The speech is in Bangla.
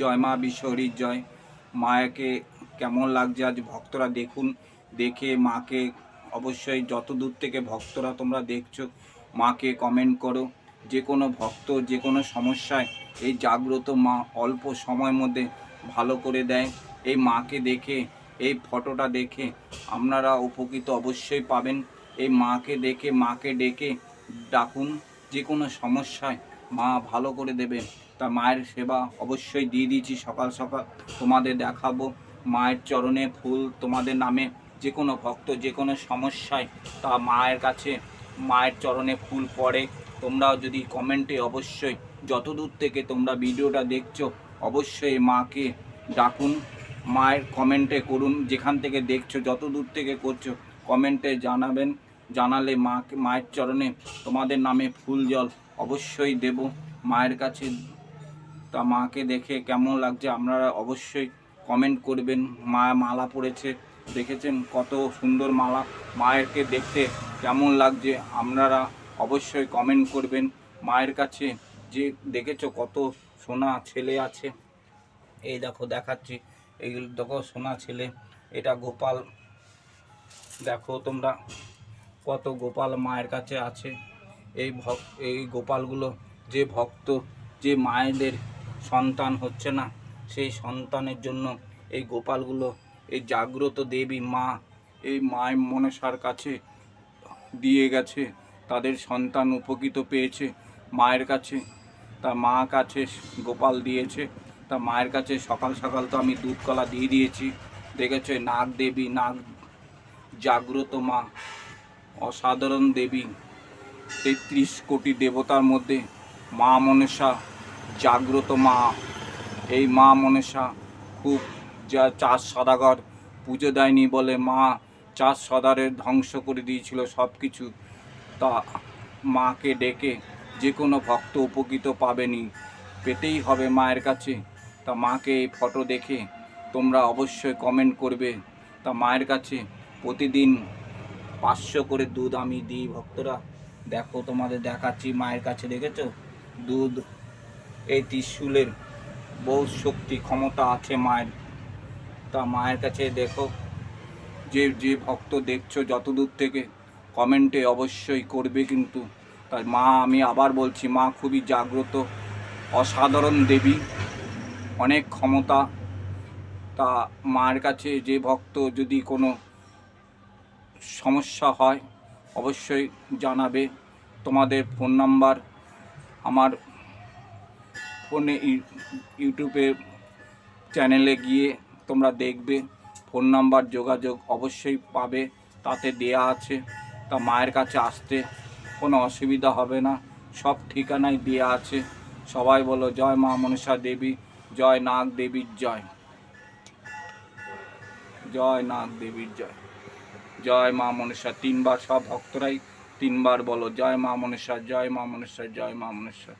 জয় মা বিশ্বহরির জয়। মায়াকে কেমন লাগছে আজ ভক্তরা দেখুন, দেখে মাকে অবশ্যই যত দূর থেকে ভক্তরা তোমরা দেখছ, মাকে কমেন্ট করো। যে কোনো ভক্ত, যে কোনো সমস্যায় এই জাগ্রত মা অল্প সময়ের মধ্যে ভালো করে দেয়। এই মাকে দেখে, এই ফটোটা দেখে আপনারা উপকৃত অবশ্যই পাবেন। এই মাকে দেখে, মাকে ডেকে ডাকুন। যে কোনো সমস্যায় মা ভালো করে দেবে। তা মায়ের সেবা অবশ্যই দিয়ে দিয়েছি সকাল সকাল। তোমাদের দেখাবো মায়ের চরণে ফুল, তোমাদের নামে যে কোনো ভক্ত, যে কোনো সমস্যায় তা মায়ের কাছে, মায়ের চরণে ফুল পড়ে। তোমরাও যদি কমেন্টে অবশ্যই যত দূর থেকে তোমরা ভিডিওটা দেখছ, অবশ্যই মাকে ডাকুন, মায়ের কমেন্টে করুন। যেখান থেকে দেখছ যত দূর থেকে করছ, কমেন্টে জানাবেন। জানালে মাকে, মায়ের চরণে তোমাদের নামে ফুল জল অবশ্যই দেব। মায়ের কাছে তা মাকে দেখে কেমন লাগছে আপনারা অবশ্যই কমেন্ট করবেন। মা মালা পরেছে দেখেছেন কত সুন্দর মালা। মায়েরকে দেখতে কেমন লাগছে আপনারা অবশ্যই কমেন্ট করবেন। মায়ের কাছে যে দেখেছ কত সোনা ছেলে আছে। এই দেখো দেখাচ্ছি এইগুলো দেখো সোনা ছেলে, এটা গোপাল। দেখো তোমরা কত গোপাল মায়ের কাছে আছে। এই ভক, এই গোপালগুলো যে ভক্ত, যে মায়েদের সন্তান হচ্ছে না, সেই সন্তানের জন্য এই গোপালগুলো, এই জাগ্রত দেবী মা, এই মায়ের মনসার কাছে দিয়ে গেছে, তাদের সন্তান উপকৃত পেয়েছে, মায়ের কাছে। তা মা কাছে গোপাল দিয়েছে, তা মায়ের কাছে সকাল সকাল তো আমি দুধ কলা দিয়ে দিয়েছি। দেখেছে নাগ দেবী, নাগ জাগ্রত মা, অসাধারণ দেবী। তেত্রিশ কোটি দেবতার মধ্যে মা মনসা জাগ্রত মা। এই মা মনসা খুব যা চাষ সদাগর পুজো দেয়নি বলে মা চাষ সদারের ধ্বংস করে দিয়েছিল সব কিছু তা মাকে ডেকে যে কোনো ভক্ত উপকৃত পাবেনি। পেতেই হবে মায়ের কাছে। তা মাকে এই ফটো দেখে তোমরা অবশ্যই কমেন্ট করবে। তা মায়ের কাছে প্রতিদিন পাঁচশো করে দুধ আমি দিই ভক্তরা। দেখো, তোমাদের দেখাচ্ছি, মায়ের কাছে দেখেছ? দুধ, এই ত্রিশূলের বহু শক্তি, ক্ষমতা আছে মায়ের। তা মায়ের কাছে দেখো, যে যে ভক্ত দেখছ যত দূর থেকে কমেন্টে অবশ্যই করবে কিন্তু। তাই মা, আমি আবার বলছি, মা খুবই জাগ্রত, অসাধারণ দেবী, অনেক ক্ষমতা। তা মায়ের কাছে যে ভক্ত যদি কোনো সমস্যা হয় অবশ্যই জানাবে। তোমাদের ফোন নাম্বার, আমার ফোনে ইউ- ইউটিউবে চ্যানেলে গিয়ে তোমরা দেখবে। ফোন নাম্বার যোগাযোগ অবশ্যই পাবে, তাতে দেয়া আছে। তা মায়ের কাছে আসতে কোনো অসুবিধা হবে না। সব ঠিকানায় দেয়া আছে। সবাই বলো, জয় মা মনসা দেবী, জয় নাগ দেবীর জয়। জয় নাগ দেবীর জয়। জয় মা মনসা তিনবার সব ভক্তরাই তিনবার বলো, জয় মা মনসা জয় মা মনেশ্বর জয় মা মনসা